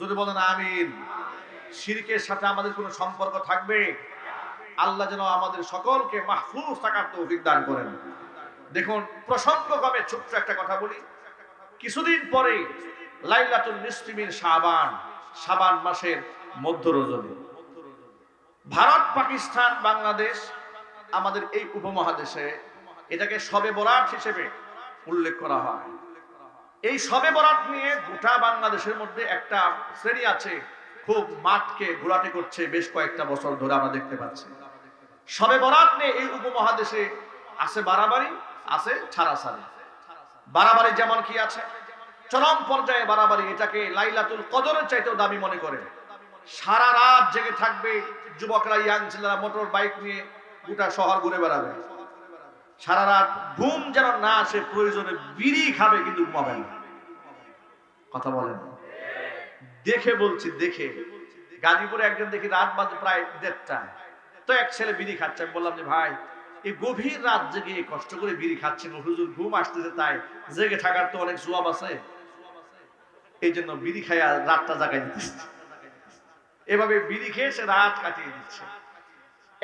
যদি বলেন আমিন, শিরকের সাথে আমাদের কোনো সম্পর্ক থাকবে? আল্লাহ যেন আমাদের সকলকে মাহফুজ থাকার তৌফিক দান করেন। দেখুন, প্রসঙ্গক্রমে ছোট্ট একটা কথা বলি। কিছুদিন পরে লাইলাতুল নিসফিমিন শাবান শাবান মাসের মধ্য রজনী। ভারত, পাকিস্তান, বাংলাদেশ আমাদের এই উপমহাদেশে এটাকে সবে বরাত হিসেবে উল্লেখ করা হয়। এই সবে বরাত নিয়ে গোটা বাংলাদেশের মধ্যে একটা শ্রেণি আছে, খুব মাঠকে ঘোরাটে করছে বেশ কয়েকটা বছর ধরে আমরা দেখতে পাচ্ছি। সবে বরাত নিয়ে এই উপমহাদেশে আছে বাড়াবাড়ি, আছে ছাড়াছাড়ি। বাড়াবাড়ি যেমন কি আছে, চরম পর্যায়ে বাড়াবাড়ি এটাকে লাইলাতুল কদরের চাইতেও দামি মনে করে। সারা রাত জেগে থাকবে যুবকরা, ইয়াং ছেলেরা মোটর বাইক নিয়ে গোটা শহর ঘুরে বেড়াবে। সারা রাত ঘুম যেন না আসে, প্রয়োজনে বিড়ি খাবে কিন্তু ঘুমাবে না। কথা বলেন। দেখে বলছি, দেখে। গাজীপুরে একজন দেখি রাত বাজে প্রায় দেড়টা। তো এক ছেলে বিড়ি খাচ্ছে। আমি বললাম যে, ভাই, এই গভীর রাত জেগে কষ্ট করে বিড়ি খাচ্ছেন হুজুর ঘুম আসতেছে তাই জেগে থাকার তো অনেক জবাব আছে। এই জন্য বিড়ি খাইয়া রাতটা জাগাই দিতেছে। এভাবে বিড়ি খেয়ে সে রাত কাটিয়ে দিচ্ছে।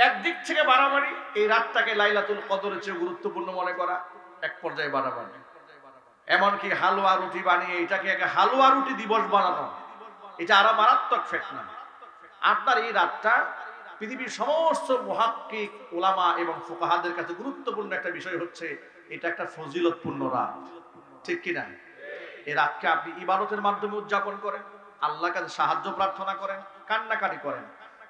একদিক থেকে বাড়াবাড়ি এই রাতটাকে লাইলাতুল কদরের চেয়ে গুরুত্বপূর্ণ মনে করা এক পর্যায়ে বাড়াবাড়ি এমনকি হালুয়া রুটি বানিয়ে এটাকে একটা হালুয়া রুটি দিবস বানানো। এটা আরও মারাত্মক ফেতনা। আপনার এই রাতটা পৃথিবীর সমস্ত মহাক্কিক ওলামা এবং ফোকাহাদের কাছে গুরুত্বপূর্ণ একটা বিষয় হচ্ছে, এটা একটা ফজিলতপূর্ণ রাত। ঠিক কিনা? এই রাতকে আপনি ইবাদতের মাধ্যমে উদযাপন করেন আল্লাহ কাছে সাহায্য প্রার্থনা করেন, কান্নাকাটি করেন।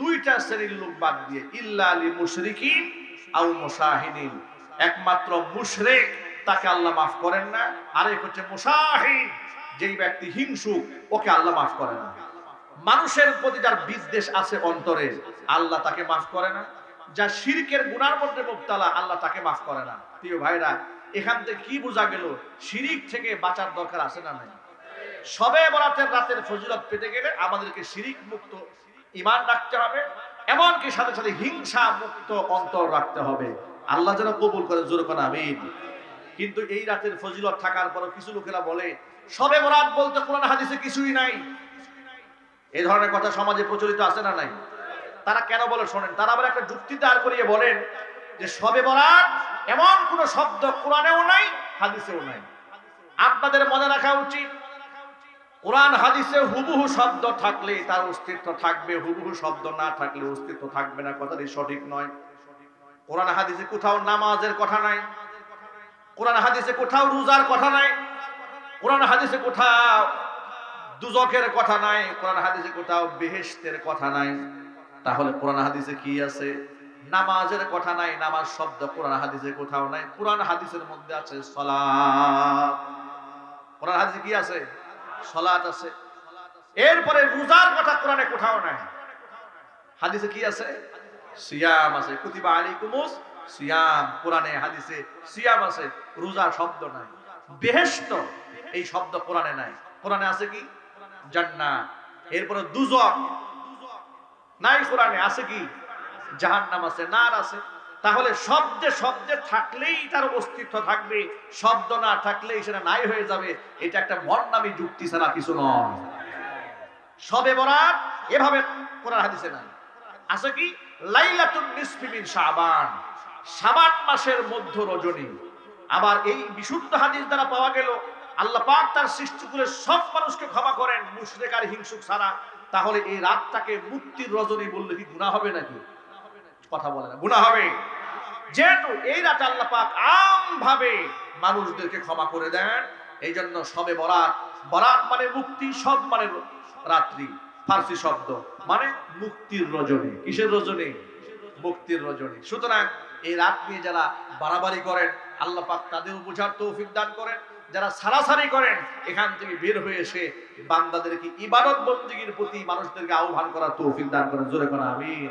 দুইটা শ্রেণির লোক বাদ দিয়ে, ইল্লা আলী মুশরিকিন আউ মুসাহিনিন একমাত্র মুশরিক, তাকে আল্লাহ মাফ করেন না। আরেক হচ্ছে মুসাহিন যেই ব্যক্তি হিংসুক, ওকে আল্লাহ মাফ করে না। মানুষের প্রতি যার বিদ্বেষ আছে অন্তরে, আল্লাহ তাকে মাফ করে না। যা শিরকের গুনার মধ্যে মুক্তালা আল্লাহ তাকে মাফ করে না। প্রিয় ভাইরা, এখান থেকে কি বোঝা গেল, শিরিক থেকে বাঁচার দরকার আছে না নাই? সবে বরাতের রাতের ফজিলত পেতে গেলে আমাদেরকে শিরিক মুক্ত ইমান রাখতে হবে, এমনকি সাথে সাথে হিংসা মুক্ত অন্তর রাখতে হবে। আল্লাহ যেন কবুল করে জোর করে আমিন। কিন্তু এই রাতের ফজিলত থাকার পর কিছু লোকেরা বলে, সবে বরাত বলতে কোরআন হাদিসে কিছুই নাই। এই ধরনের কথা সমাজে প্রচলিত আছে না নাই? তারা কেন বলে শোনেন? তারা আবার একটা যুক্তি দাঁড় করিয়ে বলেন যে, সবে বরাত এমন কোন শব্দ কোরআনেও নাই, হাদিসেও নাই। আপনাদের মনে রাখা উচিত কোরআন, হাদিসে হুবহু শব্দ থাকলে তার অস্তিত্ব থাকবে, হুবহু শব্দ না থাকলে অস্তিত্ব থাকবে না। কথাটি সঠিক নয়। কোরআন, হাদিসে কোথাও নামাজের কথা নাই। কোরআন, হাদিসে কোথাও রোজার কথা নাই। কোরআন, হাদিসে কোথাও দুজকের কথা নাই। কোরআন, হাদিসে কোথাও বেহেশতের কথা নাই। তাহলে কোরআন, হাদিসে কি আছে? নামাজের কথা নাই, নামাজ শব্দ কোরআন, হাদিসে কোথাও নাই। কোরআন, হাদিসের মধ্যে আছে সলাত। কোরআন, হাদিসে কি আছে? সলাত আছে। এরপরে রোজার কথা কোরআনে কোথাও নাই। হাদিসে কি আছে? সিয়াম আছে। কুতিবা আলাইকুমুস সিয়াম। কোরআনে, হাদিসে সিয়াম আছে। রোজা শব্দ নাই। বেহেশত এই শব্দ কোরআনে নাই। কোরআনে আছে কি? জান্নাত। এরপরে দুজক নাই কোরআনে। আছে কি? জাহান্নাম আছে, নার আছে। তাহলে শব্দে শব্দে থাকলেই তার অস্তিত্ব থাকবে, শব্দ না থাকলেই সেটা নাই হয়ে যাবে। এটা একটা ভণ্ডামি যুক্তি ছাড়া কিছু নয়। সবে বরাত, এভাবে কোরআন হাদিসে নাই। আছে কি? লাইলাতুন নিসফি মিন শাবান। শাবান মাসের মধ্য রজনী। আবার এই বিশুদ্ধ হাদিস দ্বারা পাওয়া গেল, আল্লাহ পাক তার সৃষ্টিকুলের সব মানুষকে ক্ষমা করেন, মুশরিক হিংসুক ছাড়া। তাহলে এই রাতটাকে মুক্তির রজনী বললে কি গুনাহ হবে নাকি? কথা বলে না, গুনাহ হবে। যেহেতু এই রাতে আল্লাহ পাক আম ভাবে মানুষদেরকে ক্ষমা করে দেন এই জন্য সবে বরাত বরাত মানে মুক্তি, সব মানে রাত্রি, ফার্সি শব্দ মানে মুক্তির রজনী। কিসের রজনী? মুক্তির রজনী। সুতরাং এই রাত নিয়ে যারা বাড়াবাড়ি করেন, আল্লাহ পাক তাদের বোঝার তৌফিক দান করেন। যারা সারাসারি করেন, এখান থেকে বের হয়ে এসে বান্দাদেরকে ইবাদত বন্দীগীর প্রতি মানুষদেরকে আহ্বান করার তৌফিক দান করেন। জোরে করা আমিন।